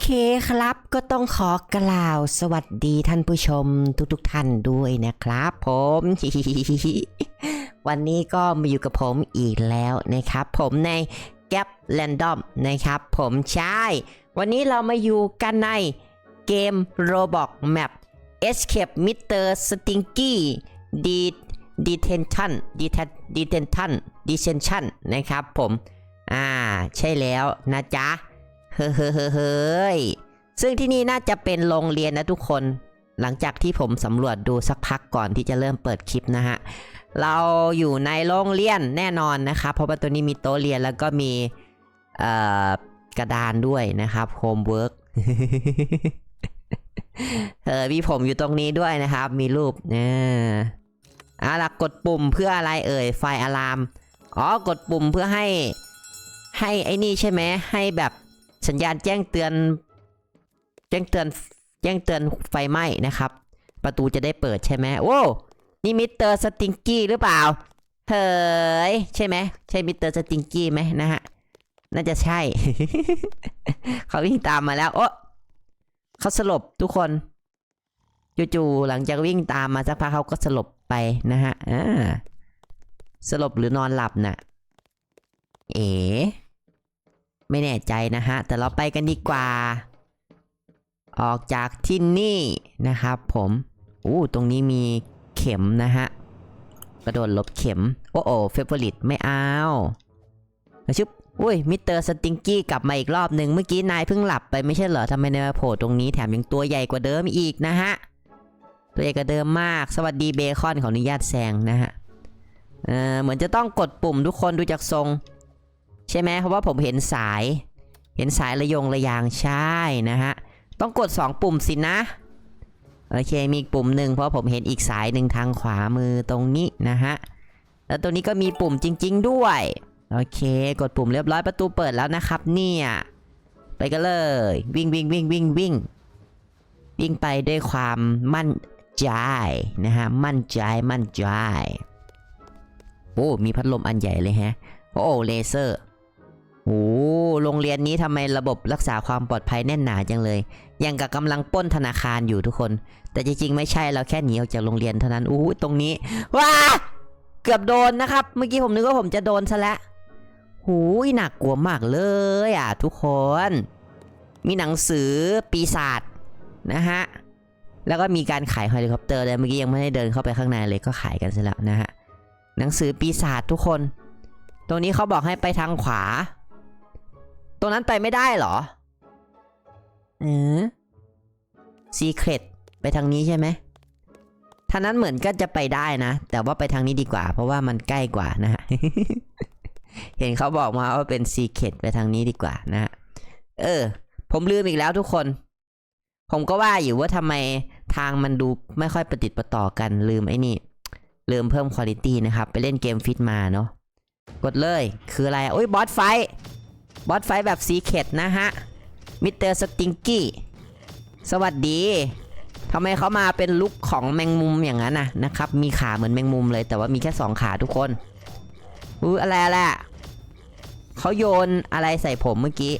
เคครับก็ต้องขอกล่าวสวัสดีท่านผู้ชมทุกๆทท่านด้วยนะครับผมวันนี้ก็มาอยู่กับผมอีกแล้วนะครับ ผมใน Gap Random นะครับ ผมใช่วันนี้เรามาอยู่กันในเกม Roblox Map Escape Mr. Stinky D e Detention Detention Detention นะครับผม อ่า ใช่แล้วนะจ๊ะ เฮ้เฮ้เฮ้ยซึ่งที่นี่น่าจะเป็นโรงเรียนนะทุกคน หลังจากที่ผมสำรวจดูสักพักก่อนที่จะเริ่มเปิดคลิปนะฮะ เราอยู่ในโรงเรียนแน่นอนนะครับ เพราะว่าตัวนี้มีโต๊ะเรียนแล้วก็มีกระดานด้วยนะครับโฮมเวิร์กเออมีผมอยู่ตรงนี้ด้วยนะครับ มีรูปเนี่ยอะหลักกดปุ่มเพื่ออะไรเอ่ย ไฟอะลาม อ๋อ กดปุ่มเพื่อให้ให้ไอ้นี่ใช่ไหมให้แบบ สัญญาณแจ้งเตือน แจ้งเตือนแจ้งเตือนไฟไหม้นะครับ ประตูจะได้เปิดใช่ไหมโอ้นี่มิสเตอร์สติงกี้หรือเปล่าเฮ้ยใช่ไหมใช่มิสเตอร์สติงกี้ไหมนะฮะน่าจะใช่ เขาวิ่งตามมาแล้วโอ้เขาสลบทุกคนจู่ๆหลังจากวิ่งตามมาสักพักเขาก็สลบไปนะฮะอ่าสลบหรือนอนหลับน่ะ เอ๋ ไม่แน่ใจนะฮะ แต่เราไปกันดีกว่า ออกจากที่นี่นะครับผมอู้ตรงนี้มีเข็มนะฮะ กระโดดหลบเข็ม โอ้โอเฟเวอริตไม่เอาเอาชุบอุ้ย มิสเตอร์สติงกี้กลับมาอีกรอบหนึ่งเมื่อกี้นายเพิ่งหลับไปไม่ใช่เหรอทำไมนายมาโผล่ตรงนี้แถมยังตัวใหญ่กว่าเดิมอีกนะฮะ ตัวใหญ่กว่าเดิมมาก สวัสดีเบคอนขออนุญาตแซงนะฮะ เออเหมือนจะต้องกดปุ่มทุกคนดูจากทรง ใช่ไหมเพราะว่าผมเห็นสาย เห็นสายระยงระยางใช่นะฮะ ต้องกด 2 ปุ่มสินะ โอเคมีอีกปุ่มหนึ่งเพราะผมเห็นอีกสายหนึ่งทางขวามือตรงนี้นะฮะ แล้วตัวนี้ก็มีปุ่มจริง ๆ ด้วย โอเค กดปุ่มเรียบร้อยประตูเปิดแล้วนะครับ เนี่ย ไปกันเลย วิ่งวิ่งวิ่งวิ่งวิ่งวิ่งไปด้วยความมั่นใจนะฮะ มั่นใจมั่นใจ โอ้ มีพัดลมอันใหญ่เลยฮะ โอ้ เลเซอร์ โอ้โรงเรียนนี้ทำไมระบบรักษาความปลอดภัยแน่นหนาจังเลย ยังกับกำลังป้นธนาคารอยู่ทุกคน แต่จริงๆไม่ใช่เราแค่หนีออกจากโรงเรียนเท่านั้นอู้ตรงนี้ ว้า เกือบโดนนะครับ เมื่อกี้ผมนึกว่าผมจะโดนซะแล้วหูยหนักกลัวมากเลยอะทุกคน มีหนังสือปีศาจนะฮะ แล้วก็มีการขายเฮลิคอปเตอร์เลยเมื่อกี้ยังไม่ได้เดินเข้าไปข้างในเลยก็ขายกันซะแล้วนะฮะ หนังสือปีศาจทุกคน ตรงนี้เขาบอกให้ไปทางขวา ตรงนั้นไปไม่ได้เหรอเออซีเครตไปทางนี้ใช่ไหมทางนั้นเหมือนก็จะไปได้นะ แต่ว่าไปทางนี้ดีกว่า เพราะว่ามันใกล้กว่านะฮะ เห็นเขาบอกมาว่าเป็นซีเครตไปทางนี้ดีกว่านะฮะ เออ ผมลืมอีกแล้วทุกคน ผมก็ว่าอยู่ว่าทำไมทางมันดูไม่ค่อยประติดประต่อกัน ลืมไอ้นี่ ลืมเพิ่มคุณภาพนะครับ ไปเล่นเกมฟิตมาเนาะ กดเลย คืออะไร โอ้ยบอสไฟ บอสไฟแบบซีเคดนะฮะ มิสเตอร์สติงกี้ สวัสดีทำไมเขามาเป็นลุคของแมงมุมอย่างนั้นนะนะครับ มีขาเหมือนแมงมุมเลย แต่ว่ามีแค่สองขาทุกคนอู้อะไรอะไรอะเขาโยนอะไรใส่ผมเมื่อกี้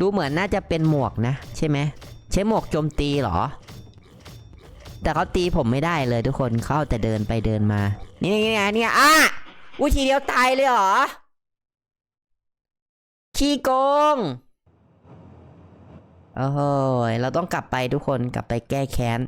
ดูเหมือนน่าจะเป็นหมวกนะ ใช่ไหมใช้หมวกโจมตีเหรอ แต่เขาตีผมไม่ได้เลยทุกคนเขาเอาแต่เดินไปเดินมา นี่นี่นี่นี่อะอุ้ยทีเดียวตายเลยเหรอ ขี้โกง โอ้โหเราต้องกลับไปทุกคนกลับไปแก้แค้น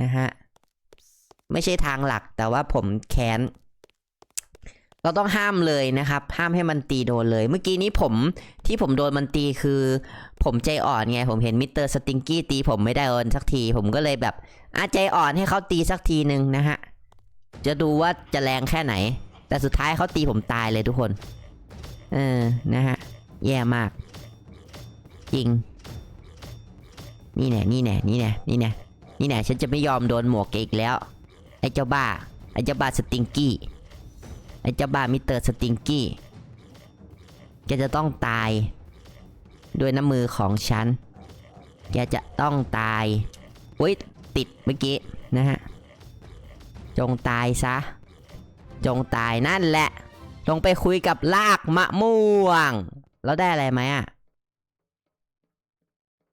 นะฮะ ไม่ใช่ทางหลักแต่ว่าผมแค้น เราต้องห้ามเลยนะครับ ห้ามให้มันตีโดนเลย เมื่อกี้นี้ผมที่ผมโดนมันตีคือ ผมใจอ่อนไง ผมเห็นมิสเตอร์สติงกี้ตีผมไม่ได้โดนสักที ผมก็เลยแบบอาใจอ่อนให้เขาตีสักทีหนึ่งนะฮะ จะดูว่าจะแรงแค่ไหน แต่สุดท้ายเขาตีผมตายเลยทุกคน เออ นะฮะ แย่มาก จริง นี่แน่นี่แน่นี่แน่นี่แน่นี่แน่ฉันจะไม่ยอมโดนหมวกแกอีกแล้ว ไอ้เจ้าบ้า ไอ้เจ้าบ้าสติงกี้ ไอ้เจ้าบ้ามิเตอร์สติงกี้แกจะต้องตาย ด้วยน้ำมือของฉัน แกจะต้องตายอุ้ยติดเมื่อกี้นะฮะ จงตายซะ จงตายนั่นแหละจงไปคุยกับลากมะม่วง แล้วได้อะไรไหมอะ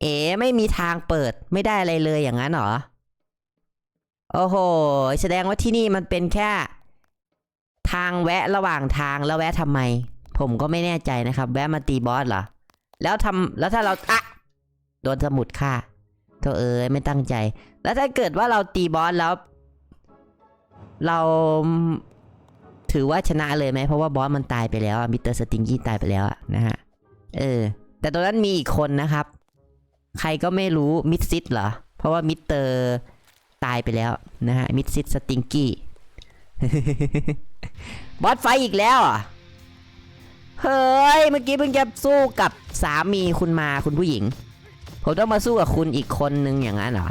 เอ๋ไม่มีทางเปิดไม่ได้อะไรเลยอย่างนั้นหรอ โอ้โห แสดงว่าที่นี่มันเป็นแค่ ทางแวะระหว่างทางแล้วแวะทำไม ผมก็ไม่แน่ใจนะครับ แวะมาตีบอสเหรอ แล้วทำแล้วถ้าเราอะโดนสมุดฆ่าเธอเอ้ยไม่ตั้งใจ แล้วถ้าเกิดว่าเราตีบอสแล้ว เราถือว่าชนะเลยไหมเพราะว่าบอสมันตายไปแล้วมิสเตอร์สติงกี้ตายไปแล้วนะฮะ เออ แต่ตรงนั้นมีอีกคนนะครับ ใครก็ไม่รู้มิดซิดเหรอ เพราะว่ามิสเตอร์ตายไปแล้วนะฮะมิดซิดสติงกี้บอสไฟอีกแล้วอะเฮ้ย เมื่อกี้เพิ่งจะสู้กับสามีคุณมาคุณผู้หญิง ผมต้องมาสู้กับคุณอีกคนนึงอย่างนั้นเหรอ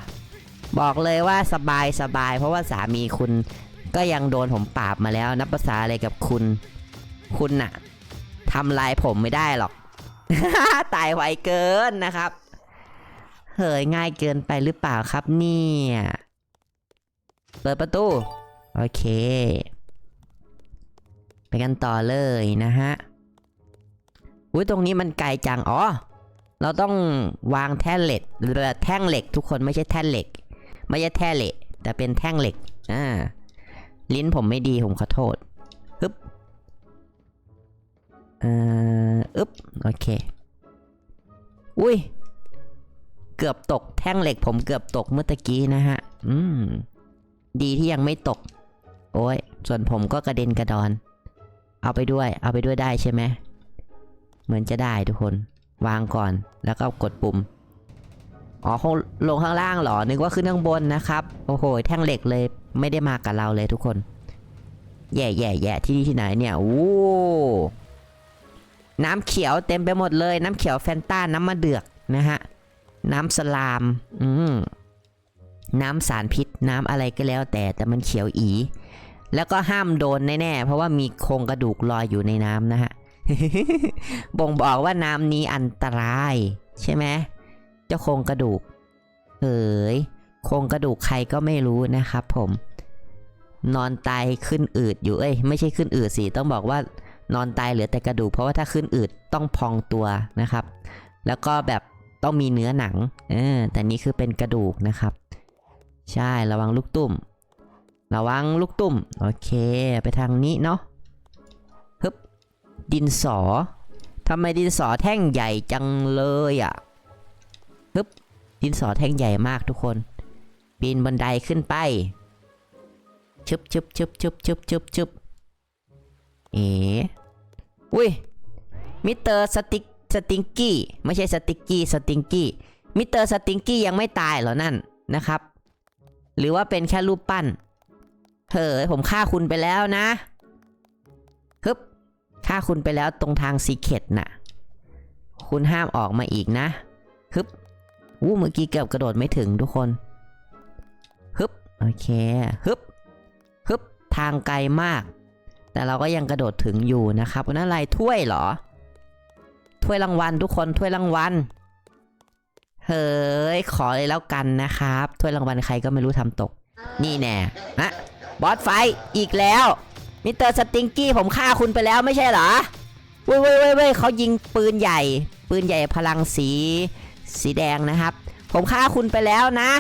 บอกเลยว่าสบายสบาย เพราะว่าสามีคุณก็ยังโดนผมปราบมาแล้ว นับภาษาอะไรกับคุณ คุณน่ะทำลายผมไม่ได้หรอก ตายไวเกินนะครับ เฮ้ยง่ายเกินไปหรือเปล่าครับเนี่ย เปิดประตู โอเค ไปกันต่อเลยนะฮะอุ้ยตรงนี้มันไกลจัง อ๋อ เราต้องวางแท่งเหล็กหรือแท่งเหล็กทุกคนไม่ใช่แท่งเหล็ก ไม่ใช่แท่งเหล็ก แต่เป็นแท่งเหล็ก อ่า ลิ้นผมไม่ดีผมขอโทษ เอ่ออึบโอเค อุ้ย เกือบตกแท่งเหล็กผมเกือบตกเมื่อตะกี้นะฮะ อืม ดีที่ยังไม่ตก โอ้ย ส่วนผมก็กระเด็นกระดอน เอาไปด้วย เอาไปด้วยได้ใช่ไหม เหมือนจะได้ทุกคน วางก่อน แล้วก็กดปุ่ม อ๋อคงลงข้างล่างเหรอ นึกว่าขึ้นข้างบนนะครับ โอ้โห แท่งเหล็กเลยไม่ได้มากับเราเลยทุกคน แย่แย่แย่ที่นี่ที่ไหนเนี่ย โอ้ น้ำเขียวเต็มไปหมดเลย น้ำเขียวแฟนต้าน้ำมะเดือกนะฮะ น้ำสลาม อืมน้ำสารพิษน้ำอะไรก็แล้วแต่แต่มันเขียวอี แล้วก็ห้ามโดนแน่ๆ เพราะว่ามีโครงกระดูกลอยอยู่ในน้ำนะฮะ บ่งบอกว่าน้ำนี้อันตราย ใช่ไหมเจ้าโครงกระดูกเอ๋ยโครงกระดูกใครก็ไม่รู้นะครับผม นอนตายขึ้นอืดอยู่เอ้ยไม่ใช่ขึ้นอืดสิต้องบอกว่า นอนตายเหลือแต่กระดูกเพราะว่าถ้าขึ้นอืดต้องพองตัวนะครับ แล้วก็แบบต้องมีเนื้อหนังเออแต่นี่คือเป็นกระดูกนะครับ ใช่ระวังลูกตุ่ม ระวังลูกตุ่ม โอเค ไปทางนี้เนาะฮึบดินสอทำไมดินสอแท่งใหญ่จังเลยอะ่ะฮึบดินสอแท่งใหญ่มากทุกคน ปีนบันไดขึ้นไปชึบชึบชึบชึบชึบชึบชึบเอ๋ อุ้ยมิสเตอร์สติกสติงกี้ไม่ใช่สติกกี้สติงกี้มิสเตอร์สติงกี้ยังไม่ตายเหรอนั่นนะครับ หรือว่าเป็นแค่รูปปั้นเฮ้ยผมฆ่าคุณไปแล้วนะฮึบฆ่าคุณไปแล้วตรงทางซีเคตน่ะ คุณห้ามออกมาอีกนะฮึบอู้เมื่อกี้เกือบกระโดดไม่ถึงทุกคนฮึบโอเคฮึบฮึบทางไกลมาก แต่เราก็ยังกระโดดถึงอยู่นะครับนั่นอะไรถ้วยเหรอ ถ้วยรางวัลทุกคนถ้วยรางวัลเฮ้ยขอเลยแล้วกันนะครับถ้วยรางวัลใครก็ไม่รู้ทำตก นี่แน่ฮะบอสไฟอีกแล้วมิสเตอร์สติงกี้ผมฆ่าคุณไปแล้วไม่ใช่เหรอเว้ยเว้ยเว้ยเว้ยเขายิงปืนใหญ่ ปืนใหญ่พลังสี สีแดงนะครับ ผมฆ่าคุณไปแล้วนะ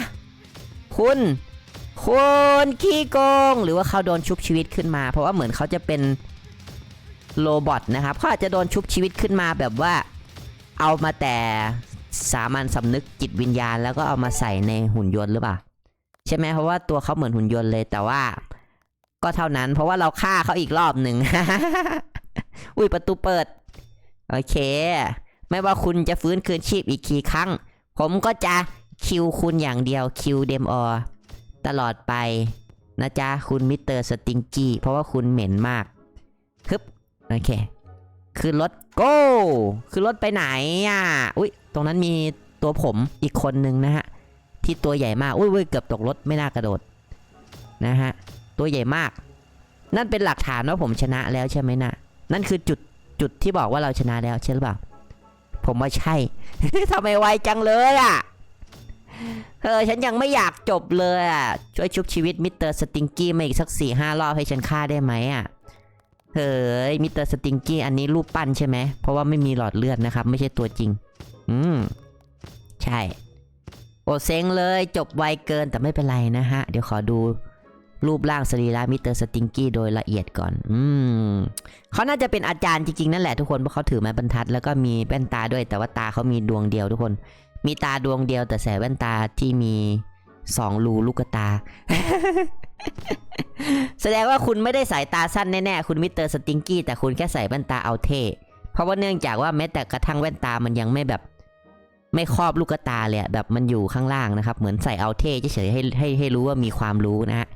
คุณ คุณขี้โกง หรือว่าเขาโดนชุบชีวิตขึ้นมา เพราะว่าเหมือนเขาจะเป็นโรบอทนะครับเขาอาจจะโดนชุบชีวิตขึ้นมาแบบว่าเอามาแต่สามัญสำนึกจิตวิญญาณ แล้วก็เอามาใส่ในหุ่นยนต์หรือเปล่าใช่ไหมเพราะว่าตัวเขาเหมือนหุ่นยนต์เลยแต่ว่า ก็เท่านั้น เพราะว่าเราฆ่าเขาอีกรอบหนึ่งอุ้ยประตูเปิด โอเค ไม่ว่าคุณจะฟื้นคืนชีพอีกกี่ครั้ง ผมก็จะคิวคุณอย่างเดียวคิวเดมออ ตลอดไปนะจ๊ะ คุณมิสเตอร์สติงกี้เพราะว่าคุณเหม็นมากฮึบโอเคขึ้นรถโก้ขึ้นรถไปไหนอะอุ้ยตรงนั้นมีตัวผมอีกคนนึงนะฮะ ที่ตัวใหญ่มากอุ้ยอุ้ยเกือบตกรถไม่น่ากระโดดนะฮะ ตัวใหญ่มาก นั่นเป็นหลักฐานว่าผมชนะแล้วใช่ไหมนะนั่นคือจุดจุดที่บอกว่าเราชนะแล้วใช่หรือเปล่า ผมว่าใช่ทำไมไวจังเลยอะ เออฉันยังไม่อยากจบเลยอะช่วยชุบชีวิตมิสเตอร์สติงกี้มาอีกสักสี่ห้ารอบให้ฉันฆ่าได้ไหมอะเฮ้ยมิสเตอร์สติงกี้อันนี้รูปปั้นใช่ไหมเพราะว่าไม่มีหลอดเลือดนะครับ ไม่ใช่ตัวจริง อืม ใช่ โอเซ็งเลยจบไวเกินแต่ไม่เป็นไรนะฮะ เดี๋ยวขอดูรูปร่างสรีระมิสเตอร์สติงกี้โดยละเอียดก่อน อืมเขาน่าจะเป็นอาจารย์จริงๆ นั่นแหละทุกคน เพราะเขาถือไม้บรรทัดแล้วก็มีแว่นตาด้วย แต่ว่าตาเขามีดวงเดียวทุกคน มีตาดวงเดียวแต่ใส่แว่นตาที่มีสองรูลูกตา แสดงว่าคุณไม่ได้สายตาสั้นแน่ๆ คุณมิสเตอร์สติงกี้แต่คุณแค่ใส่แว่นตาเอาเท่เพราะว่าเนื่องจากว่าแม้แต่กระทั่งแว่นตามันยังไม่แบบ ไม่ครอบลูกตาเลยแบบมันอยู่ข้างล่างนะครับ เหมือนใส่เอาเท่เฉยๆให้ให้ให้รู้ว่ามีความรู้นะฮะ